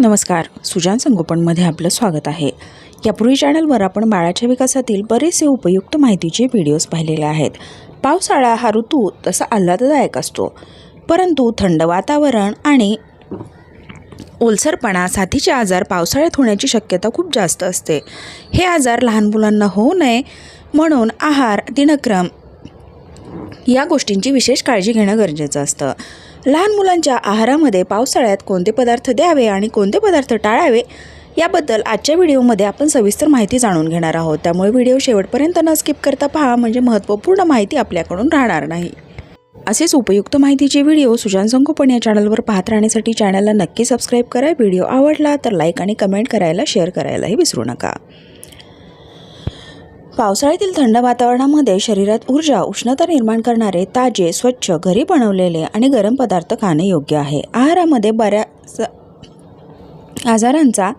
नमस्कार. सुजान संगोपनमध्ये आपलं स्वागत आहे. यापूर्वी चॅनलवर आपण बाळाच्या विकासातील बरेचसे उपयुक्त माहितीचे व्हिडिओज पाहिलेले आहेत. पावसाळा हा ऋतू तसा आल्हाददायक असतो. परंतु थंड वातावरण आणि ओलसरपणा साथीचे आजार पावसाळ्यात होण्याची शक्यता खूप जास्त असते. हे आजार लहान मुलांना होऊ नये म्हणून आहार दिनक्रम या गोष्टींची विशेष काळजी घेणं गरजेचं असतं. लहान मुलांच्या आहारामध्ये पावसाळ्यात कोणते पदार्थ द्यावे आणि कोणते पदार्थ टाळावे याबद्दल आजच्या व्हिडिओमध्ये आपण सविस्तर माहिती जाणून घेणार आहोत. त्यामुळे व्हिडिओ शेवटपर्यंत न स्किप करता पहा म्हणजे महत्त्वपूर्ण माहिती आपल्याकडून राहणार नाही. असेच उपयुक्त माहितीचे व्हिडिओ सुजान संगोपन या चॅनलवर पाहत राहण्यासाठी चॅनलला नक्की सबस्क्राईब करा. व्हिडिओ आवडला तर लाईक आणि कमेंट करायला शेअर करायलाही विसरू नका. पावसाळ्यातील थंड वातावरणामध्ये शरीरात ऊर्जा उष्णता निर्माण करणारे ताजे स्वच्छ घरी बनवलेले आणि गरम पदार्थ खाणे योग्य आहे. आहारामध्ये बऱ्याच आजारांचा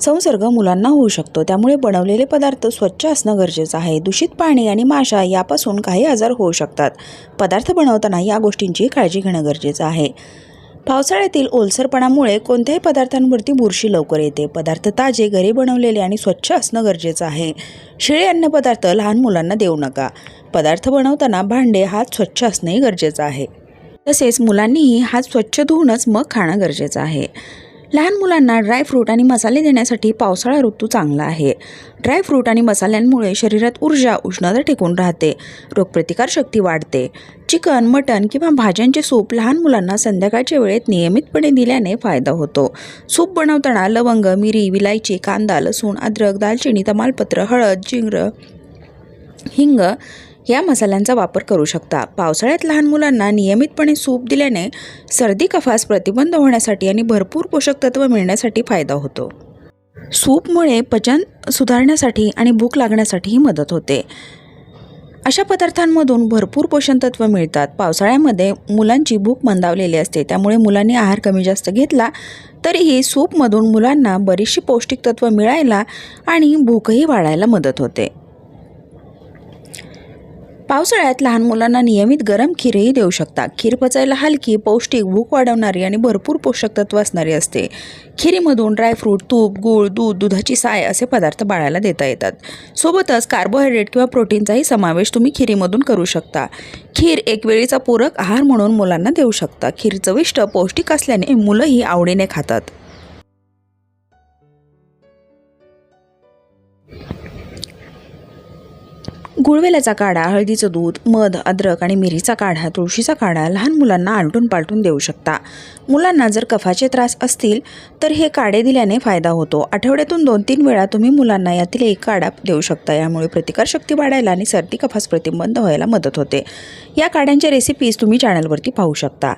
संसर्ग मुलांना होऊ शकतो. त्यामुळे बनवलेले पदार्थ स्वच्छ असणं गरजेचं आहे. दूषित पाणी आणि माशा यापासून काही आजार होऊ शकतात. पदार्थ बनवताना या गोष्टींची काळजी घेणं गरजेचं आहे. पावसाळ्यातील ओलसरपणामुळे कोणत्याही पदार्थांवरती बुरशी लवकर येते. पदार्थ ताजे घरी बनवलेले आणि स्वच्छ असणं गरजेचं आहे. शिळे अन्नपदार्थ लहान मुलांना देऊ नका. पदार्थ बनवताना भांडे हात स्वच्छ असणंही गरजेचं आहे. तसेच मुलांनीही हात स्वच्छ धुवूनच मग खाणं गरजेचं आहे. लहान मुलांना ड्रायफ्रूट आणि मसाले देण्यासाठी पावसाळा ऋतू चांगला आहे. ड्रायफ्रूट आणि मसाल्यांमुळे शरीरात ऊर्जा उष्णता टिकून राहते. रोगप्रतिकारशक्ती वाढते. चिकन मटण किंवा भाज्यांचे सूप लहान मुलांना संध्याकाळच्या वेळेत नियमितपणे दिल्याने फायदा होतो. सूप बनवताना लवंग मिरी विलायची कांदा लसूण अद्रक दालचिनी तमालपत्र हळद जिंगर हिंग या मसाल्यांचा वापर करू शकता. पावसाळ्यात लहान मुलांना नियमितपणे सूप दिल्याने सर्दी कफास प्रतिबंध होण्यासाठी आणि भरपूर पोषक तत्व मिळण्यासाठी फायदा होतो. सूपमुळे पचन सुधारण्यासाठी आणि भूक लागण्यासाठीही मदत होते. अशा पदार्थांमधून भरपूर पोषण तत्व मिळतात. पावसाळ्यामध्ये मुलांची भूक मंदावलेली असते. त्यामुळे मुलांनी आहार कमी जास्त घेतला तरीही सूपमधून मुलांना बरीचशी पौष्टिक तत्व मिळायला आणि भूकही वाढायला मदत होते. पावसाळ्यात लहान मुलांना नियमित गरम खीरही देऊ शकता. खीर पचायला हलकी पौष्टिक भूक वाढवणारी आणि भरपूर पोषक तत्व असणारी असते. खिरीमधून ड्रायफ्रूट तूप गूळ दूध दुधाची साय असे पदार्थ बाळाला देता येतात. सोबतच कार्बोहायड्रेट किंवा प्रोटीनचाही समावेश तुम्ही खिरीमधून करू शकता. खीर एक वेळेचा पूरक आहार म्हणून मुलांना देऊ शकता. खीर चविष्ट पौष्टिक असल्याने मुलंही आवडीने खातात. गुळवेल्याचा काढा हळदीचं दूध मध अद्रक आणि मिरीचा काढा तुळशीचा काढा लहान मुलांना आलटून पालटून देऊ शकता. मुलांना जर कफाचे त्रास असतील तर हे काढे दिल्याने फायदा होतो. आठवड्यातून दोन तीन वेळा तुम्ही मुलांना यातील एक काढा देऊ शकता. यामुळे प्रतिकारशक्ती वाढायला आणि सर्दी कफास प्रतिबंध व्हायला मदत होते. या काढ्यांच्या रेसिपीज तुम्ही चॅनलवरती पाहू शकता.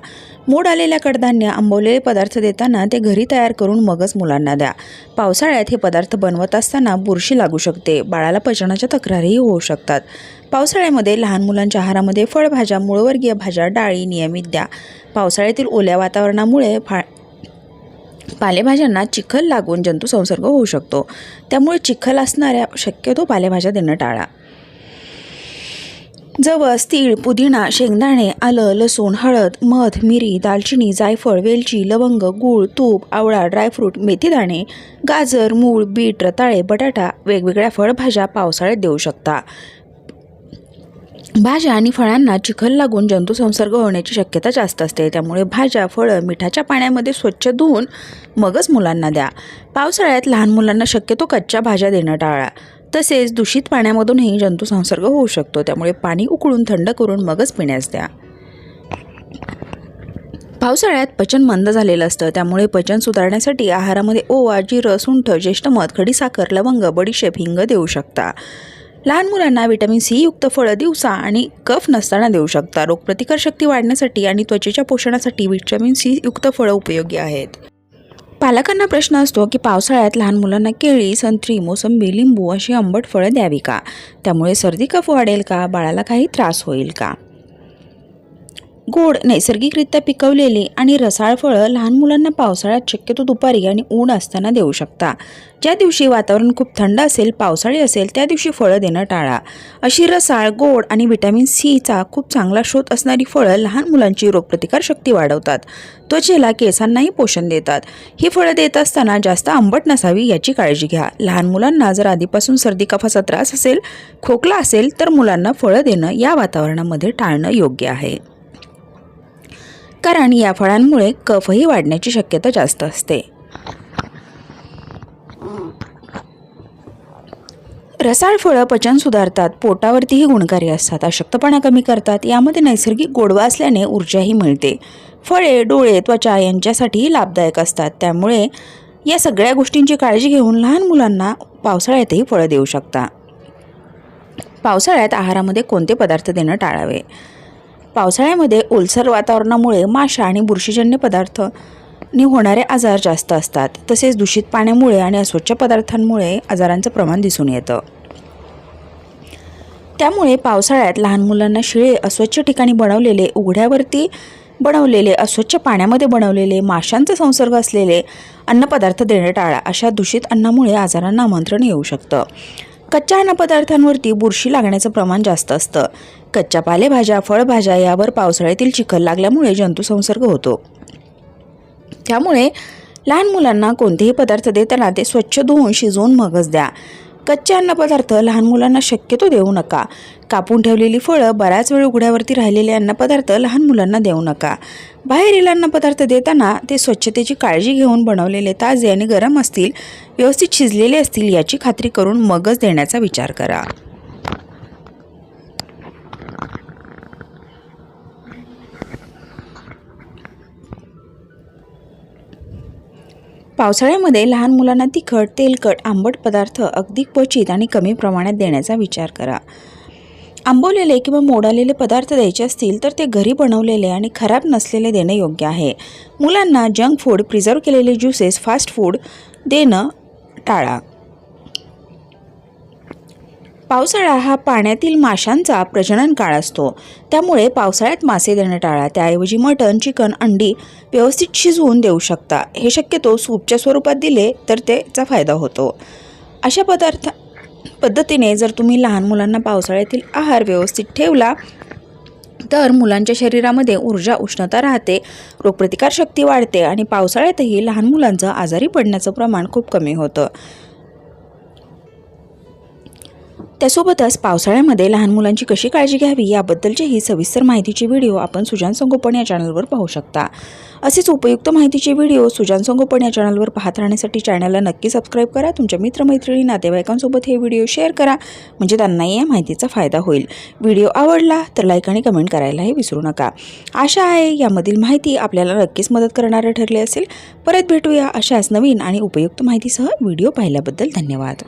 मोड आलेल्या कडधान्य आंबवलेले पदार्थ देताना ते घरी तयार करून मगच मुलांना द्या. पावसाळ्यात हे पदार्थ बनवत असताना बुरशी लागू शकते. बाळाला पचनाच्या तक्रारीही होऊ शकतात. पावसाळ्यामध्ये लहान मुलांच्या आहारामध्ये फळभाज्या मूळवर्गीय भाज्या डाळी नियमित द्या. पावसाळ्यातील ओल्या वातावरणामुळे फा पालेभाज्यांना चिखल लागून जंतुसंसर्ग होऊ शकतो. त्यामुळे चिखल असणाऱ्या शक्यतो पालेभाज्या देणं टाळा. जवस तीळ पुदिना शेंगदाणे आलं लसूण हळद मध मिरी दालचिनी जायफळ वेलची लवंग गूळ तूप आवळा ड्रायफ्रूट मेथीदाणे गाजर मूळ बीट रताळे बटाटा वेगवेगळ्या फळभाज्या पावसाळ्यात देऊ शकता. भाज्या आणि फळांना चिखल लागून जंतुसंसर्ग होण्याची शक्यता जास्त असते. त्यामुळे भाज्या फळं मिठाच्या पाण्यामध्ये स्वच्छ धुवून मगच मुलांना द्या. पावसाळ्यात लहान मुलांना शक्यतो कच्च्या भाज्या देणं टाळा. तसेच दूषित पाण्यामधूनही जंतुसंसर्ग होऊ शकतो. त्यामुळे पाणी उकळून थंड करून मगच पिण्यास द्या. पावसाळ्यात पचन मंद झालेलं असतं. त्यामुळे पचन सुधारण्यासाठी आहारामध्ये ओवा जिरं सुंठ ज्येष्ठ मध खडीसाखर लवंग बडीशेप हिंग देऊ शकता. लहान मुलांना व्हिटॅमिन सी युक्त फळं दिवसा आणि कफ नसताना देऊ शकता. रोगप्रतिकारशक्ती वाढण्यासाठी आणि त्वचेच्या पोषणासाठी विटॅमिन सी युक्त फळं उपयोगी आहेत. पालकांना प्रश्न असतो की पावसाळ्यात लहान मुलांना केळी संत्री मोसंबी लिंबू अशी आंबट फळं द्यावी का? त्यामुळे सर्दी कफ वाढेल का? बाळाला काही त्रास होईल का? गोड नैसर्गिकरित्या पिकवलेली आणि रसाळ फळं लहान मुलांना पावसाळ्यात शक्यतो दुपारी आणि ऊन असताना देऊ शकता. ज्या दिवशी वातावरण खूप थंड असेल पावसाळी असेल त्या दिवशी फळं देणं टाळा. अशी रसाळ गोड आणि व्हिटॅमिन सीचा खूप चांगला शोध असणारी फळं लहान मुलांची रोगप्रतिकार शक्ती वाढवतात. त्वचेला केसांनाही पोषण देतात. ही फळं देत असताना जास्त आंबट नसावी याची काळजी घ्या. लहान मुलांना जर आधीपासून सर्दी कफाचा त्रास असेल खोकला असेल तर मुलांना फळं देणं या वातावरणामध्ये टाळणं योग्य आहे. कारण या फळांमुळे कफही वाढण्याची शक्यता जास्त असते. रसाळ फळं पचन सुधारतात पोटावरतीही गुणकारी असतात अशक्तपणा कमी करतात यामध्ये नैसर्गिक गोडवा असल्याने ऊर्जाही मिळते. फळे डोळे त्वचा यांच्यासाठीही लाभदायक असतात त्यामुळे या सगळ्या गोष्टींची काळजी घेऊन लहान मुलांना पावसाळ्यातही फळं देऊ शकता. पावसाळ्यात आहारामध्ये कोणते पदार्थ देणं टाळावे? पावसाळ्यामध्ये ओलसर वातावरणामुळे माशा आणि बुरशीजन्य पदार्थ नि होणारे आजार जास्त असतात. तसेच दूषित पाण्यामुळे आणि अस्वच्छ पदार्थांमुळे आजारांचं प्रमाण दिसून येतं. त्यामुळे पावसाळ्यात लहान मुलांना शिळे अस्वच्छ ठिकाणी बनवलेले उघड्यावरती बनवलेले अस्वच्छ पाण्यामध्ये बनवलेले माशांचा संसर्ग असलेले अन्नपदार्थ देणे टाळा अशा दूषित अन्नामुळे आजारांना आमंत्रण येऊ शकतं. कच्च्या अन्नपदार्थांवरती बुरशी लागण्याचं प्रमाण जास्त असतं. कच्च्या पालेभाज्या फळभाज्या यावर पावसाळ्यातील चिखल लागल्यामुळे जंतुसंसर्ग होतो. त्यामुळे लहान मुलांना कोणतेही पदार्थ देताना ते स्वच्छ धुवून शिजवून मगच द्या. कच्चे अन्नपदार्थ लहान मुलांना शक्यतो देऊ नका. कापून ठेवलेली फळं बऱ्याच वेळ उघड्यावरती राहिलेले अन्नपदार्थ लहान मुलांना देऊ नका. बाहेरील अन्नपदार्थ देताना ते स्वच्छतेची काळजी घेऊन बनवलेले ताजे आणि गरम असतील व्यवस्थित शिजलेले असतील याची खात्री करून मगच देण्याचा विचार करा. पावसाळ्यामध्ये लहान मुलांना तिखट तेलकट आंबट पदार्थ अगदी क्वचित आणि कमी प्रमाणात देण्याचा विचार करा. आंबवलेले किंवा मोडालेले पदार्थ द्यायचे असतील तर ते घरी बनवलेले आणि खराब नसलेले देणं योग्य आहे. मुलांना जंक फूड प्रिझर्व केलेले ज्युसेस फास्ट फूड देणं टाळा. पावसाळा हा पाण्यातील माशांचा प्रजनन काळ असतो. त्यामुळे पावसाळ्यात मासे देणं टाळा त्याऐवजी मटण चिकन अंडी व्यवस्थित शिजवून देऊ शकता. हे शक्यतो सूपच्या स्वरूपात दिले तर त्याचा फायदा होतो. अशा पदार्थ पद्धतीने जर तुम्ही लहान मुलांना पावसाळ्यातील आहार व्यवस्थित ठेवला तर मुलांच्या शरीरामध्ये ऊर्जा उष्णता राहते रोगप्रतिकार शक्ती वाढते आणि पावसाळ्यातही लहान मुलांचं आजारी पडण्याचं प्रमाण खूप कमी होतं. त्यासोबतच पावसाळ्यामध्ये लहान मुलांची कशी काळजी घ्यावी याबद्दलची ही सविस्तर माहितीची व्हिडिओ आपण सुजान संगोपन या चॅनलवर पाहू शकता. असेच उपयुक्त माहितीचे व्हिडिओ सुजान संगोपन या चॅनलवर पाहत राहण्यासाठी चॅनलला नक्की सबस्क्राईब करा तुमच्या मित्रमैत्रिणी नातेवाईकांसोबत हे व्हिडिओ शेअर करा म्हणजे त्यांनाही या माहितीचा फायदा होईल. व्हिडिओ आवडला तर लाईक आणि कमेंट करायलाही विसरू नका. आशा आहे यामधील माहिती आपल्याला नक्कीच मदत करणारे ठरले असेल. परत भेटूया अशाच नवीन आणि उपयुक्त माहितीसह व्हिडिओ पाहिल्याबद्दल धन्यवाद.